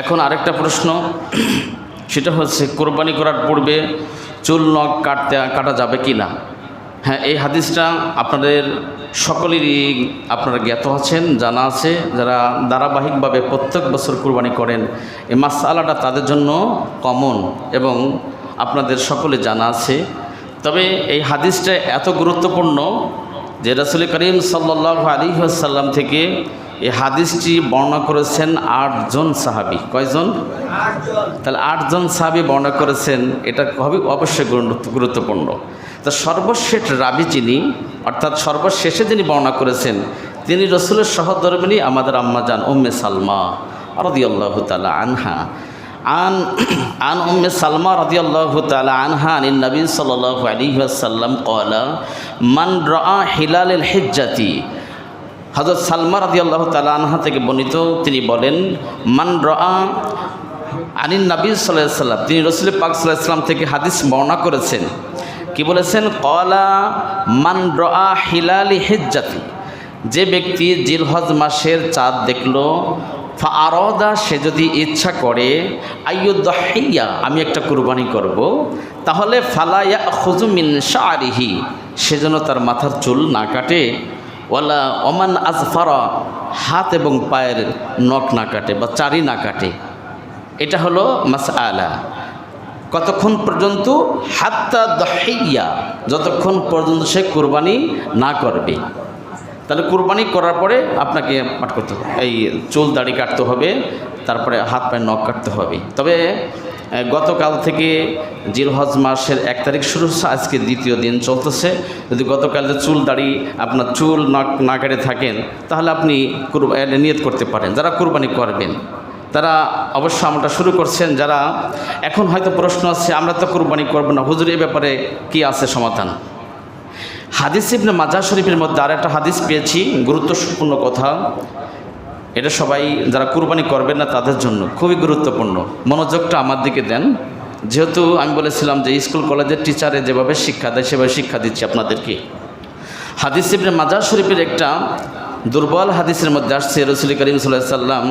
এখন আরেকটা প্রশ্ন, সেটা হচ্ছে, কোরবানি করার পূর্বে চুল, নখ কাটতে, কাটা যাবে কি না? হ্যাঁ এই হাদিসটা আপনাদের সকলেরই আপনারা জ্ঞাত আছেন, জানা আছে। যারা ধারাবাহিকভাবে প্রত্যেক বছর কোরবানি করেন, এই মাসালাটা তাদের জন্য কমন এবং আপনাদের সকলে জানা আছে। তবে এই হাদিসটা এত গুরুত্বপূর্ণ যে রাসুল করিম সাল্লাহ আলী সাল্লাম থেকে এই হাদিসটি বর্ণনা করেছেন আটজন সাহাবি। কয়জন? তাহলে আটজন সাহাবি বর্ণনা করেছেন, এটা খুবই অবশ্যই গুরুত্বপূর্ণ। তো সর্বশেষ রাবি যিনি, অর্থাৎ সর্বশেষে যিনি বর্ণনা করেছেন, তিনি রসুলের সহধর্মিনী আমাদের আম্মা যান উম্মে সালমা রদিয়াল্লাহ তালা আনহা। আন আন উম্মে সালমা রদিয়াল্লাহু তাআলা আনহা আনিন নবী সাল্লাল্লাহু আলাইহি ওয়াসাল্লাম ক্বালা মান রাআ হিলালিল হিজ্জাতি হযরত সালমা রাদিয়াল্লাহু তাআলা আনহা থেকে বর্ণিত, তিনি বলেন, মান রাআ আনিন নবী আলাইহি সাল্লাম, তিনি রাসূল পাক আলাইহি সাল্লাম থেকে হাদিস বর্ণনা করেছেন কি বলেছেন কলা মান রাআ হিলালি হিজ্জাতি, যে ব্যক্তি জিলহজ মাসের চাঁদ দেখল আরদা, সে যদি ইচ্ছা করে আইয়ুদ্দাহিয়া আমি একটা কুরবানি করব। তাহলে ফালাইয়া খুজুমিন শাহরিহি যেন তার মাথার চুল না কাটে ওয়ালা ওমান আজফারা, হাত এবং পায়ের নখ না কাটে বা চারি না কাটে। এটা হলো মাস আলা কতক্ষণ পর্যন্ত? হাত্তা দহাইয়া যতক্ষণ পর্যন্ত সে কোরবানি না করবে। তাহলে কোরবানি করার পরে আপনাকে পাঠ করতে হবে। এই চুল দাড়ি কাটতে হবে, তারপরে হাত পায়ে নখ কাটতে হবে। তবে গতকাল থেকে জিলহজ মাসের এক তারিখ শুরু হচ্ছে। আজকে দ্বিতীয় দিন চলতেছে। যদি গতকাল যে চুল দাড়ি আপনার চুল না কেটে থাকেন, তাহলে আপনি নিয়ত করতে পারেন। যারা কোরবানি করবেন, তারা অবশ্য আমরা শুরু করছেন। যারা এখন হয়তো প্রশ্ন আছে, আমরা তো কোরবানি করব না। হুজুর, এ ব্যাপারে কি আছে সমাধান? হাদিস ইবনে মাজাহ শরীফের মধ্যে আর একটা হাদিস পেয়েছি। গুরুত্বপূর্ণ কথা। এটা সবাই যারা কুরবানি করবেন না তাদের জন্য খুবই গুরুত্বপূর্ণ। মনোযোগটা আমার দিকে দেন। যেহেতু আমি বলেছিলাম যে স্কুল কলেজের টিচারে যেভাবে শিক্ষা দেয়, সেভাবে শিক্ষা দিচ্ছি আপনাদেরকে। হাদিস ইবনে মাজাহ শরীফের একটা দুর্বল হাদিসের মধ্যে আসছে, রসুল করিম সাল্লাম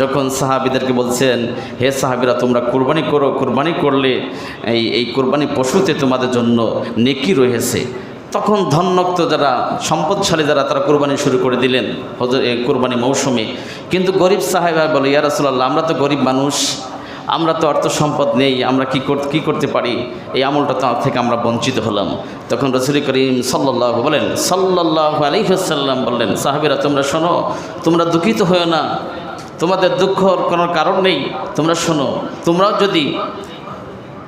যখন সাহাবিদেরকে বলছেন, হে সাহাবিরা, তোমরা কুরবানি করো, কুরবানি করলে এই এই কুরবানি পশুতে তোমাদের জন্য নেকি রয়েছে। তখন ধন্যক্ত যারা, সম্পদশালী যারা তারা কোরবানি শুরু করে দিলেন, হজর কোরবানি মৌসুমে। কিন্তু গরিব সাহেবা বলে, ইয়া রাসূলুল্লাহ, আমরা তো গরিব মানুষ, আমরা তো অর্থ সম্পদ নেই, আমরা কি করতে কী করতে পারি? এই আমলটা তার থেকে আমরা বঞ্চিত হলাম। তখন রসুল করিম সাল্লাহ বলেন সাল্লাহ আলিহাসাল্লাম বললেন, সাহাবিরা, তোমরা শোনো, তোমরা দুঃখিত হয়েও না। তোমাদের দুঃখর কোনো কারণ নেই। তোমরা শোনো, তোমরাও যদি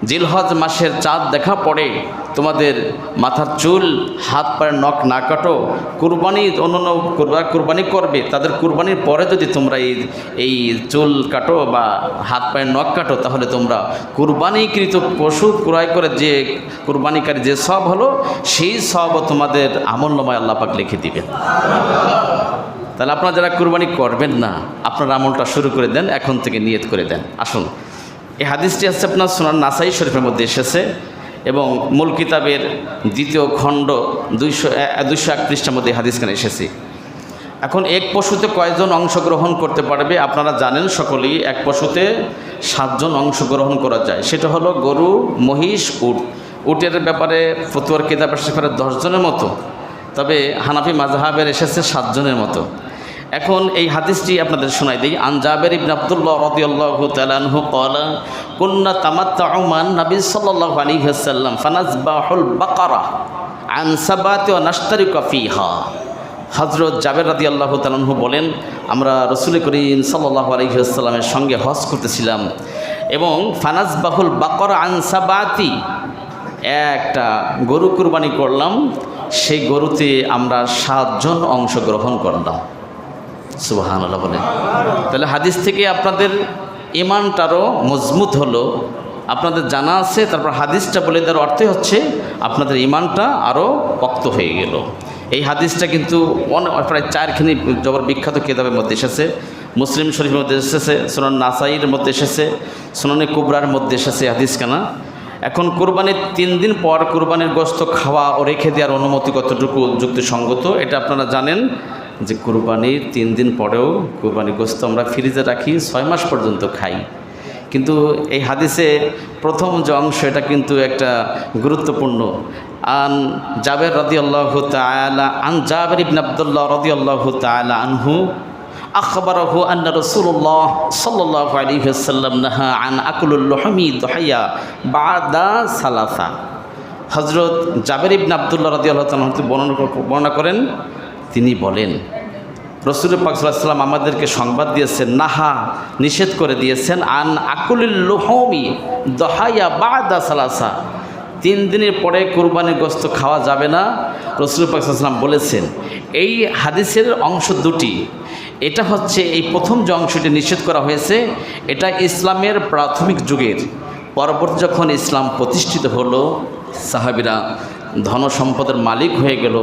জিলহজ মাসের চাঁদ দেখা পড়ে, তোমাদের মাথার চুল, হাত পায়ের নখ না কাটো, কুরবানি অন্যান্য কুরবা- কুরবানি করবে, তাদের কুরবানির পরে যদি তোমরা এই এই চুল কাটো বা হাত পায়ের নখ কাটো, তাহলে তোমরা কুরবানিকৃত পশু ক্রয় করে যে কুরবানিকারী যে সব হলো, সেই সবও তোমাদের আমল্যময় আল্লাপাক লিখে দিবেন। তাহলে আপনারা যারা কুরবানি করবেন না, আপনার আমলটা শুরু করে দেন, এখন থেকে নিয়ত করে দেন। আসুন। এই হাদিসটি হচ্ছে আপনার সোনার নাসাই শরীফের মধ্যে এসেছে এবং মূল কিতাবের দ্বিতীয় খণ্ড দুইশো দুইশো এক পৃষ্ঠার মধ্যে এই হাদিসখানে এসেছে। এখন এক পশুতে কয়জন অংশগ্রহণ করতে পারবে আপনারা জানেন সকলেই এক পশুতে সাতজন অংশগ্রহণ করা যায়। সেটা হলো গরু, মহিষ, উট। উটের ব্যাপারে ফতুয়ার কিতাব সেখানে দশজনের মতো। তবে হানাফি মাজহাবের এসেছে সাতজনের মতো। এখন এই হাদিসটি আপনাদের শোনাই দিই। আনজাবের ইবন আব্দুল্লাহ রদিয়াল্লাহু তাআলাহু ক্বালা, কুন্না তামাত্তাউ মান নবী সাল্লাল্লাহু আলাইহি ওয়াসাল্লাম ফানাজবাহুল বাকারা আন সাবাতি ওয়া নাশতারিকা ফিহা। হজরত জাবের রাদি আল্লাহ তালহু বলেন, আমরা রসুল করিম সাল্লাহ আলহিহাস্লামের সঙ্গে হজ করতেছিলাম এবং ফানাজ বাহুল বাকর আনসাবাতি একটা গরু কুরবানি করলাম। সেই গরুতে আমরা সাতজন অংশগ্রহণ করলাম। সুবাহান আল্লাহ বলেন তাহলে হাদিস থেকে আপনাদের ইমানটারও মজবুত হলো, আপনাদের জানা আছে, তারপর হাদিসটা বলে দেওয়ার অর্থে হচ্ছে আপনাদের ইমানটা আরও পক্ত হয়ে গেল। এই হাদিসটা কিন্তু অনেক, প্রায় চারখানি জবর বিখ্যাত কেতাবের মধ্যে এসেছে। মুসলিম শরীফের মধ্যে এসেছে, সোনান নাসাইয়ের মধ্যে এসেছে, সোনানি কুবরার মধ্যে এসেছে হাদিসখানা। এখন কোরবানির তিন দিন পর কোরবানির গোস্ত খাওয়া ও রেখে দেওয়ার অনুমতি কতটুকু যুক্তিসঙ্গত, এটা আপনারা জানেন। যে কুরবানির তিন দিন পরেও কুরবানি গোস্ত আমরা ফ্রিজে রাখি, ছয় মাস পর্যন্ত খাই। কিন্তু এই হাদিসে প্রথম যে অংশ, এটা কিন্তু একটা গুরুত্বপূর্ণ। আন জাবের রদি আল্লাহ তালা আন জাবের ইবন আবদুল্লাহ রদি আল্লাহ তালা আনহু আখবরহু আন্না রসুল্লাহ সাল্লাহ আলী নাহা আন আকুলুল্লহমি দহাইয়া বাদা সালাসা। হজরত জাবের ইবন আবদুল্লাহ রদি আল্লাহ বর্ণনা করেন তিনি বলেন রসুল পাক সাল্লাম আমাদেরকে সংবাদ দিয়েছেন, নাহা নিষেধ করে দিয়েছেন, আন আকুলিল লোহমি দহাইয়া বাদা সালাসা। তিন দিনের পরে কোরবানির গোস্ত খাওয়া যাবে না। রসুল পাক সাল্লাম বলেছেন, এই হাদিসের অংশ দুটি। এটা হচ্ছে এই প্রথম যে অংশটি নিষেধ করা হয়েছে, এটা ইসলামের প্রাথমিক যুগের। পরবর্তী যখন ইসলাম প্রতিষ্ঠিত হলো, সাহাবিরা ধন সম্পদের মালিক হয়ে গেল।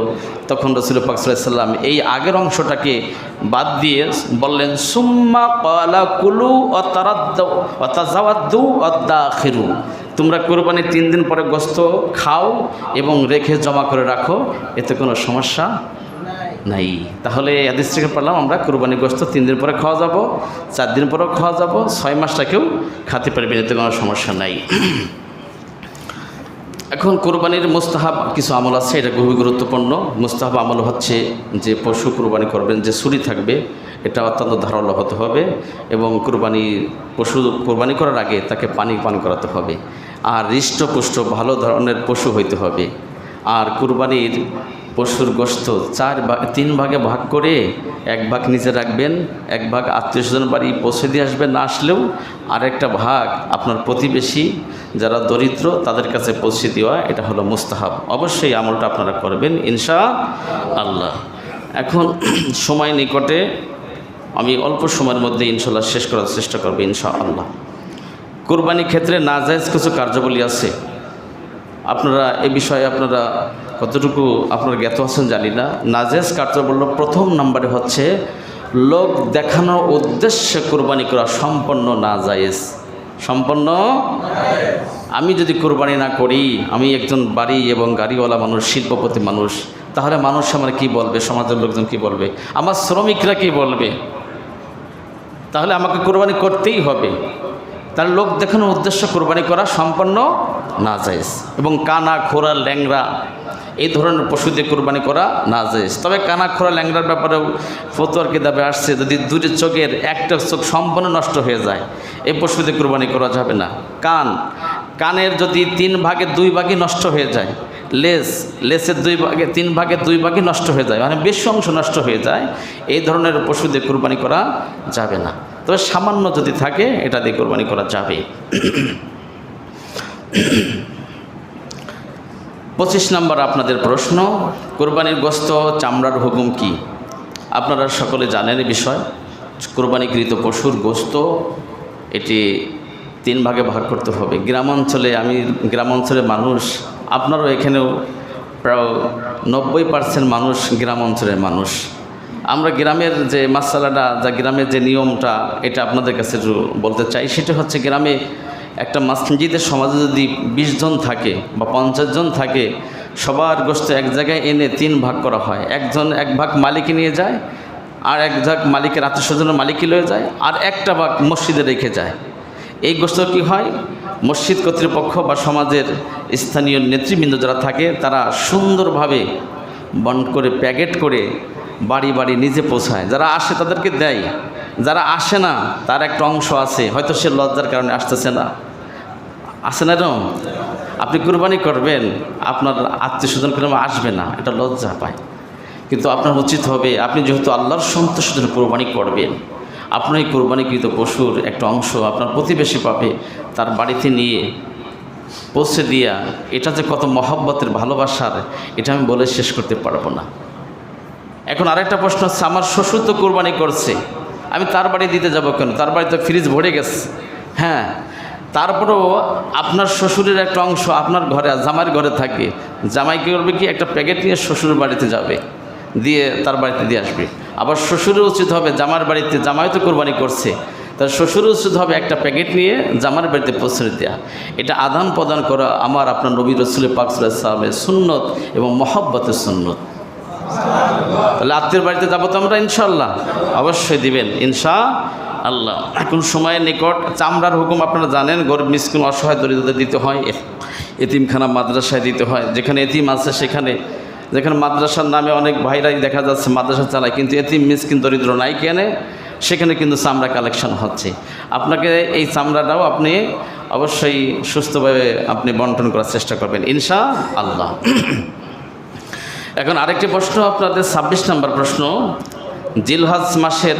তখন রসুল পাক সাল্লাম এই আগের অংশটাকে বাদ দিয়ে বললেন, সুম্মা কলা কুলু ও তারাদ্দু অদ্দা খেরু তোমরা কোরবানির তিন দিন পরে গোস্ত খাও এবং রেখে জমা করে রাখো, এতে কোনো সমস্যা নাই। তাহলে আদিস থেকে পারলাম আমরা কোরবানি গোস্ত তিন দিন পরে খাওয়া যাব, চার দিন পরেও খাওয়া যাব, ছয় মাসটাকেও খাতে পারবে এতে কোনো সমস্যা নাই। এখন কোরবানির মুস্তাহাব কিছু আমল আছে, এটা খুবই গুরুত্বপূর্ণ। মুস্তাহাব আমল হচ্ছে যে পশু কোরবানি করবেন, যে সুরি থাকবে, এটা অত্যন্ত ধারালো হতে হবে এবং কোরবানি, পশু কোরবানি করার আগে তাকে পানি পান করাতে হবে। আর হৃষ্টপুষ্ট, ভালো ধরনের পশু হইতে হবে। আর কুরবানির পশুর গোস্ত চার তিন ভাগে ভাগ করে এক ভাগ নিচে রাখবেন, এক ভাগ আত্মীয় স্বজন বাড়ি পৌঁছে দিয়ে আসবেন, না আসলেও আরেকটা ভাগ আপনার প্রতিবেশী যারা দরিদ্র তাদের কাছে পৌঁছে দেওয়া, এটা হলো মুস্তাহাব। অবশ্যই আমলটা আপনারা করবেন ইনশা আল্লাহ এখন সময় নিকটে আমি অল্প সময়ের মধ্যে ইনশাল্লাহ শেষ করার চেষ্টা করব ইনশা আল্লাহ কোরবানির ক্ষেত্রে নাজায়জ কিছু কার্যাবলী আছে। আপনারা, এ বিষয়ে আপনারা কতটুকু আপনার জ্ঞাত আছেন জানি না। নাজেজ কার্যাবলী প্রথম নম্বরে হচ্ছে, লোক দেখানোর উদ্দেশ্যে কোরবানি করা সম্পন্ন না জায়েজ সম্পন্ন? আমি যদি কোরবানি না করি, আমি একজন বাড়ি এবং গাড়িওয়ালা মানুষ, শিল্পপতি মানুষ, তাহলে মানুষ আমার কি বলবে? সমাজের লোকজন কি বলবে? আমার শ্রমিকরা কি বলবে? তাহলে আমাকে কোরবানি করতেই হবে। তার লোক দেখানোর উদ্দেশ্য কোরবানি করা সম্পন্ন না যায়জ এবং কানা, খোরা ল্যাংরা এই ধরনের পশু দিয়ে কোরবানি করা না যায়জ তবে কানা, খোরা ল্যাংরার ব্যাপারেও ফতোয়ার কিতাবে আসছে, যদি দুটি চোখের একটা চোখ সম্পূর্ণ নষ্ট হয়ে যায়, এই পশু দিয়ে কোরবানি করা যাবে না। কান, কানের যদি তিন ভাগে দুই ভাগই নষ্ট হয়ে যায় লেস লেসের দুই ভাগে, তিন ভাগে দুই ভাগই নষ্ট হয়ে যায় মানে বেশি অংশ নষ্ট হয়ে যায়, এই ধরনের পশু দিয়ে কোরবানি করা যাবে না। তবে সামান্য যদি থাকে, এটা দিয়ে কোরবানি করা যাবে। পঁচিশ নম্বর আপনাদের প্রশ্ন, কোরবানির গোস্ত চামড়ার হুকুম কি? আপনারা সকলে জানেন এই বিষয়। কোরবানিকৃত পশুর গোস্ত, এটি তিন ভাগে ভাগ করতে হবে। গ্রামাঞ্চলে আমি, গ্রামাঞ্চলের মানুষ, আপনারও এখানেও প্রায় নব্বই পার্সেন্ট মানুষ গ্রামাঞ্চলের মানুষ। আমরা গ্রামের যে মাসালাটা, যা গ্রামের যে নিয়মটা, এটা আপনাদের কাছে বলতে চাই। সেটা হচ্ছে গ্রামে একটা মসজিদের সমাজে যদি বিশ জন থাকে বা পঞ্চাশ জন থাকে, সবার গোষ্ঠ এক জায়গায় এনে তিন ভাগ করা হয়। একজন এক ভাগ মালিকে নিয়ে যায়, আর এক ভাগ মালিকের আত্মীয় স্বজনের মালিকই লয়ে যায়, আর একটা ভাগ মসজিদে রেখে যায়। এই গোষ্ঠ কী হয়? মসজিদ কর্তৃপক্ষ বা সমাজের স্থানীয় নেতৃবৃন্দ যারা থাকে, তারা সুন্দরভাবে বন করে, প্যাকেট করে বাড়ি বাড়ি নিজে পৌঁছায়। যারা আসে তাদেরকে দেয়। যারা আসে না, তার একটা অংশ আছে। হয়তো সে লজ্জার কারণে আসতেছে না। আসে না এরকম? আপনি কুরবানি করবেন, আপনার আত্মীয় স্বজন করে আসবে না, এটা লজ্জা পায়। কিন্তু আপনার উচিত হবে, আপনি যেহেতু আল্লাহর সন্তোষ জন্য কোরবানি করবেন, আপনার এই কোরবানিকৃত পশুর একটা অংশ আপনার প্রতিবেশী পাবে, তার বাড়িতে নিয়ে পৌঁছে দিয়া, এটা যে কত মহব্বতের ভালোবাসার, এটা আমি বলে শেষ করতে পারব না। এখন আরেকটা প্রশ্ন হচ্ছে, আমার শ্বশুর তো কোরবানি করছে, আমি তার বাড়ি দিতে যাব কেন? তার বাড়িতে ফ্রিজ ভরে গেছে। হ্যাঁ তারপরেও আপনার শ্বশুরের একটা অংশ আপনার ঘরে, জামাইয়ের ঘরে থাকে। জামাই কী করবে কি? একটা প্যাকেট নিয়ে শ্বশুরের বাড়িতে যাবে। দিয়ে তার বাড়িতে দিয়ে আসবে। আবার শ্বশুরের উচিত হবে জামার বাড়িতে, জামাই তো কোরবানি করছে। তার শ্বশুরের উচিত হবে একটা প্যাকেট নিয়ে জামার বাড়িতে পৌঁছে দেওয়া এটা আদান প্রদান করা আমার আপনার নবী রসুল পাকসালামের সুন্নত এবং মহব্বতের সুন্নত। তাহলে আত্মীয় বাড়িতে যাব তো আমরা ইনশাল্লাহ অবশ্যই দিবেন। ইনশা আল্লাহ। এখন সময়ের নিকট, চামড়ার হুকুম আপনারা জানেন, গরিব, মিসকিন, অসহায়, দরিদ্রদের দিতে হয় এতিমখানা মাদ্রাসায় দিতে হয়, যেখানে এতিম আছে সেখানে, যেখানে মাদ্রাসার নামে অনেক ভাইরাই দেখা যাচ্ছে, মাদ্রাসা চালায়, কিন্তু এতিম, মিসকিন, দরিদ্র নাই কেনে? সেখানে কিন্তু চামড়া কালেকশন হচ্ছে। আপনাকে এই চামড়াটাও আপনি অবশ্যই সুস্থভাবে আপনি বন্টন করার চেষ্টা করবেন ইনশা আল্লাহ এখন আরেকটি প্রশ্ন, আপনাদের ছাব্বিশ নম্বর প্রশ্ন, জিলহাজ মাসের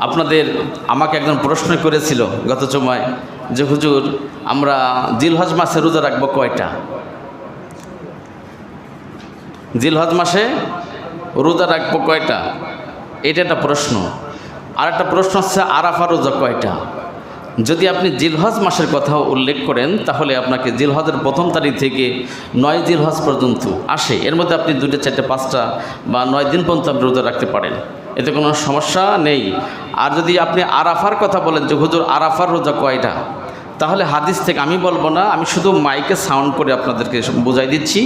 আপনাদের আমাকে একজন প্রশ্ন করেছিল গত সময় যে, হুজুর, আমরা জিলহজ মাসে রোজা রাখব কয়টা? জিলহজ মাসে রোজা রাখব কয়টা? এটা একটা প্রশ্ন। আর একটা প্রশ্ন হচ্ছে, আরাফা রোজা কয়টা? যদি আপনি জিলহজ মাসের কথা উল্লেখ করেন, তাহলে আপনাকে জিলহজের প্রথম তারিখ থেকে নয় জিলহজ পর্যন্ত আসে। এর মধ্যে আপনি দুটো চারটে, পাঁচটা বা নয় দিন পর্যন্ত আপনি রোজা রাখতে পারেন। এতে কোনো সমস্যা নেই। আর যদি আপনি আরাফার কথা বলেন যে, হুজুর, আরাফার রোজা কয়টা? তাহলে হাদিস থেকে আমি বলব না, আমি শুধু মাইকে সাউন্ড করে আপনাদেরকে বুঝাই দিচ্ছি।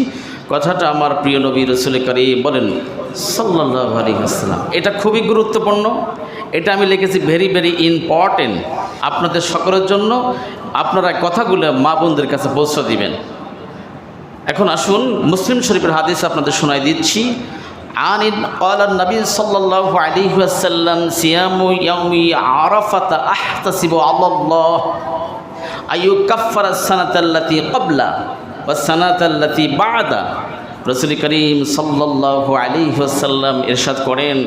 কথাটা আমার প্রিয় নবী রসুল করি বলেন সাল্লাহ আলী আসসালাম এটা খুবই গুরুত্বপূর্ণ। এটা আমি লিখেছি ভেরি ভেরি ইম্পর্টেন্ট আপনাদের সকলের জন্য। আপনারা কথাগুলো মা বোনদের কাছে পৌঁছে দিবেন। এখন আসুন, মুসলিম শরীফের হাদিস আপনাদের শোনাই দিচ্ছি। عن قال النبي صلى الله عليه وسلم صيام يوم عرفة أحتسب على الله أن يكفر السنة التي قبل والسنة التي بعد রসুল করিম সাল্লাহ আলী ওসাল্লাম ইরশাদ করেন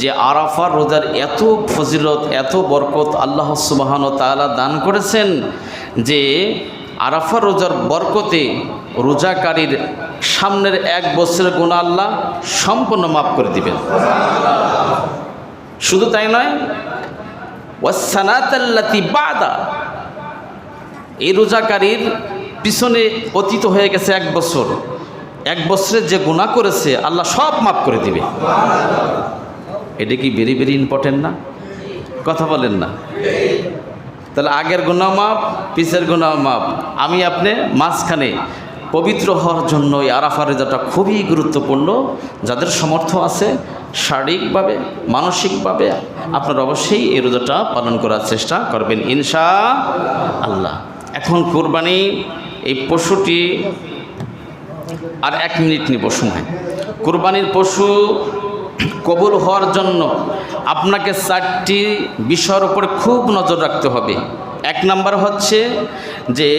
যে আরাফার রোজার এত ফজিলত এত বরকত আল্লাহ সুবাহন তাআলা দান করেছেন যে আরাফা রোজার বরকতে রোজাকারীর সামনের এক বছরের গুণা আল্লাহ সম্পূর্ণ মাফ করে দিবেন। শুধু তাই নয় ওয়াসানাতাল্লাতি বাদা। এই রোজাকারীর পিছনে অতীত হয়ে গেছে এক বছর। এক বছরের যে গুণা করেছে, আল্লাহ সব মাফ করে দিবে। এটা কি ভেরি ভেরি ইম্পর্টেন্ট না? কথা বলেন না। তাহলে আগের গুণা মাপ পিছের গুণা মাপ আমি আপনি মাঝখানে পবিত্র হওয়ার জন্য এই আরাফা রেজাটা খুবই গুরুত্বপূর্ণ। যাদের সমর্থ আছে, শারীরিকভাবে, মানসিকভাবে আপনারা অবশ্যই এই রোজাটা পালন করার চেষ্টা করবেন ইনশা আল্লাহ এখন কোরবানি এই পশুটি আর এক মিনিট নিব সময়। কোরবানির পশু কবুল হওয়ার জন্য আপনাকে চারটি বিষয়ের উপরে খুব নজর রাখতে হবে। এক নাম্বার হচ্ছে যে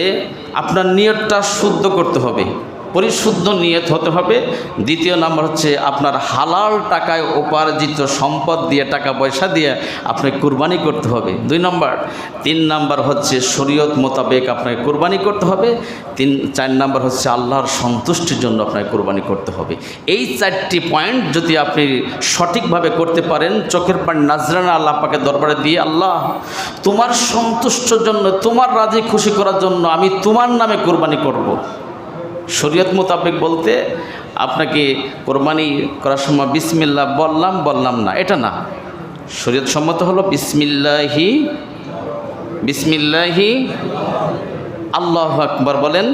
আপনার নিয়তটা শুদ্ধ করতে হবে। পরিশুদ্ধ নিয়ত হতে হবে। দ্বিতীয় নাম্বার হচ্ছে আপনার হালাল টাকায় উপার্জিত সম্পদ দিয়ে, টাকা পয়সা দিয়ে আপনাকে কুরবানি করতে হবে। দুই নম্বর। তিন নাম্বার হচ্ছে শরীয়ত মোতাবেক আপনাকে কুরবানি করতে হবে। তিন, চার নাম্বার হচ্ছে আল্লাহর সন্তুষ্টির জন্য আপনাকে কুরবানি করতে হবে। এই চারটি পয়েন্ট যদি আপনি সঠিকভাবে করতে পারেন, চোখের পানি নাজরানা আল্লাহ পাকে দরবারে দিয়ে, আল্লাহ, তোমার সন্তুষ্টর জন্য, তোমার রাজি খুশি করার জন্য আমি তোমার নামে কোরবানি করব। শরীয়ত মোতাবেক বলতে আপনাকে কোরবানি করার সময় বিসমিল্লা বললাম বললাম না, এটা না। শরীয়ত সম্মত হলো বিসমিল্লাহি বিসমিল্লাহি, আল্লাহ আকবর বলেন।